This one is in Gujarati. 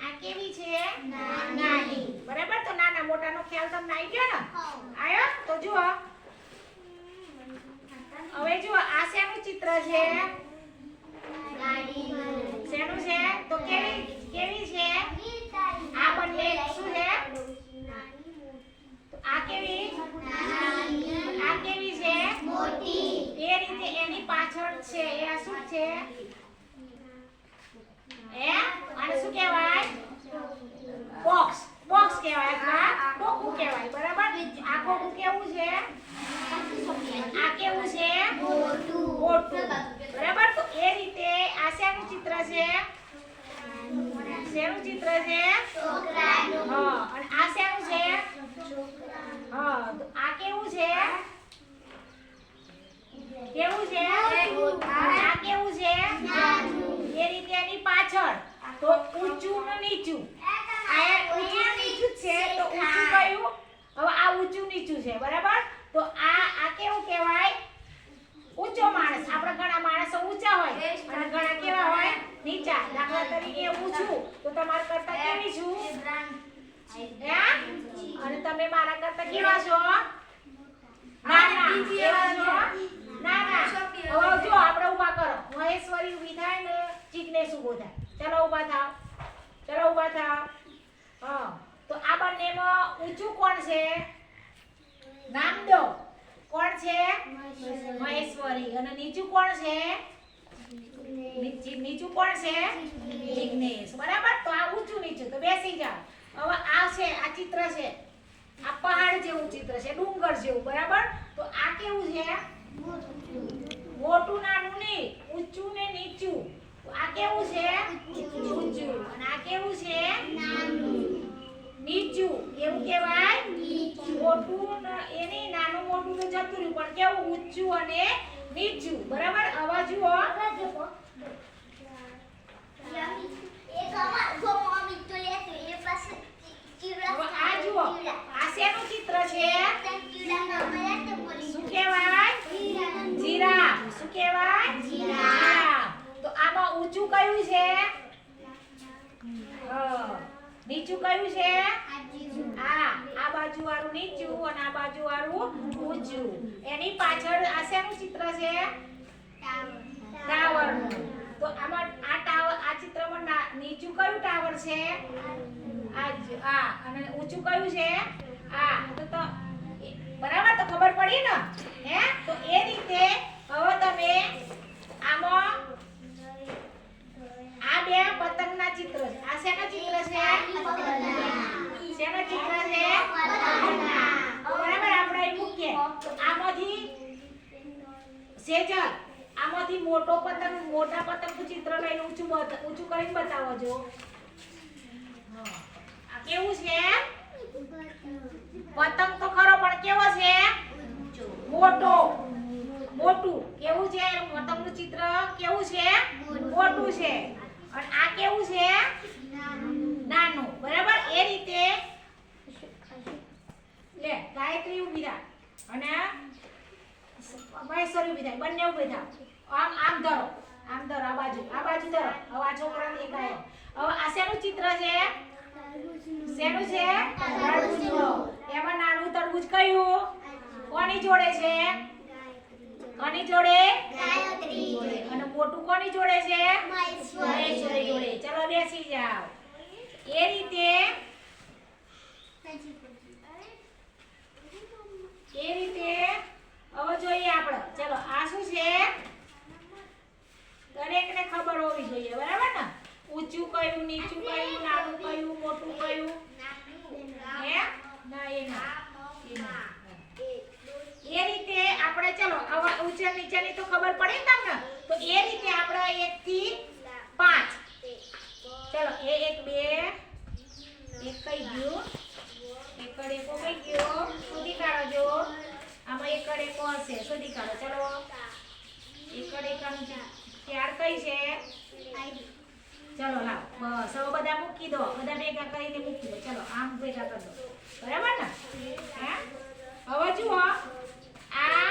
આ કેવી છે? નાની. બરાબર? તો નાના મોટાનો ખ્યાલ તમને આવી ગયો ને? આયો? તો જુઓ. હવે જુઓ આ શેનું ચિત્ર છે? શેનું છે? તો કેવી કેવી છે? આ બંને શું છે? આ કેવી? આ કેવી છે? મોટી. એ રીતે એની પાછળ છે. એ શું છે એ આને શું કહેવાય બોક્સ બોક્સ કહેવાય અથવા ખોખું કહેવાય બરાબર આ ખોખું કેવું છે આ કેવું છે મોટું બરાબર? તો એ રીતે આ શેનું ચિત્ર છે? શેનું ચિત્ર છે? હા અને આ શેનું છે? હા તો આ કેવું છે? કેવું છે? આ કેવું છે? એ રીતે એની પાછળ. તો ઊંચું ને નીચું. આ ઊંચું નીચું છે. તો ઊંચું કયું? હવે આ ઊંચું નીચું છે. બરાબર? તો આ ઊંચો માણસ. આપણે ઘણા માણસો ઊંચા હોય. અને ઘણા કેવા હોય? નીચા. દાખલા તરીકે હું છું તો તમારા કરતા કેવી છું? અને તમે મારા કરતા કેવા છો? નાના. કેવા છો? નાના. હવે જો આપણે ઊભા કરો. મહેશ્વરી ઊભી થાય ને ચિકનેશ ઊભો થાય. ચલો ઊભા થાવ ચલો ઊભા થાવ હા. તો આ બંનેમાં ઊંચું કોણ છે? નામ દો. કોણ છે? મહેશ્વરી. અને નીચું કોણ છે? નીચું કોણ છે? જિગ્નેશ. બરાબર? તો આ ઊંચું નીચું. તો બેસી જાઓ. હવે આ છે, આ ચિત્ર છે. આ પહાડ જેવું ચિત્ર છે, ડુંગર જેવું. બરાબર? તો આ કેવું છે? મોટું, નાનું નહીં ઊંચું ને નીચું. આ કેવું છે? ઊંચું. અને આ કેવું છે? નીચું કેવું કહેવાય મોટું ન- એ નહીં નાનું મોટું તો જતું રહ્યું પણ કેવું ઊંચું અને નીચું બરાબર? આવા જુઓ. ચિત્ર છે? શું કહેવાય? જીરા. શું કહેવાય? જીરા. તો આમાં ઊંચું કયું છે. નીચું કયું છે? આ આ બાજુ વાળું નીચું તો આમાં આ ટાવર આ ચિત્રમાં નીચું કયું ટાવર છે? આ અને ઊંચું કયું છે? આ તો બરાબર તો ખબર પડી ને હે તો એ રીતે હવે તમે આમાં આ બે પતંગના ચિત્ર છે આ શેના ચિત્ર છે શેના ચિત્ર છે બરાબર આપણે અહીં મૂકીએ તો આમાંથી સેજલ આમાંથી મોટો પતંગ મોટા પતંગનું ચિત્ર લઈને ઊંચું ઊંચું કરીને બતાવો જો. આ કેવું છે? પતંગ તો ખરો પણ કેવો છે? મોટો. મોટું. કેવું છે? પતંગનું ચિત્ર કેવું છે? મોટું. છે. અને આ કેવું છે? નાનું. બરાબર? એ રીતે. લે ગાયત્રી ઊભી રાખ. અને મહેશ્વરી ઊભી થાય, બંને ઊભી થાવ આમ આમ ધરો આમ ધરો, આ બાજુ આ બાજુ ધરો. હવે આ છોકરા દેખાય. હવે આ શેનું ચિત્ર છે? શેનું છે. એમાં નાનું તરબૂજ કયું? કોની જોડે છે? કોની જોડે? અને મોટું કોની જોડે છે? મહેશ્વરી ચલો બેસી જાઓ. એ રીતે એ રીતે હવે જોઈએ આપણે ચલો આ શું છે દરેકને ખબર હોવી જોઈએ બરાબર ને ઊંચું કયું નીચું કયું, નાનું કયું, મોટું કયું? હે? ના, એ ના. એ રીતે આપણે, ચલો ઊંચા નીચેની તો ખબર પડે ને તમને? તો એ રીતે આપણે એક થી પાંચ. ચલો, એ એક, બે, એક કઈ ગયું? એક કડેકો કઈ ગયો. શોધી કાઢો જો. આમાં એક કડેકો હશે. શોધી કાઢો. ચલો. એક કડેકાનું ચાર કઈ છે? ચલો લાવ. હવે બધા મૂકી દો. બધા ભેગા કરીને મૂકી દો. ચલો, આમ ભેગા કરી બરાબર ને? હે? હવે જુઓ. આ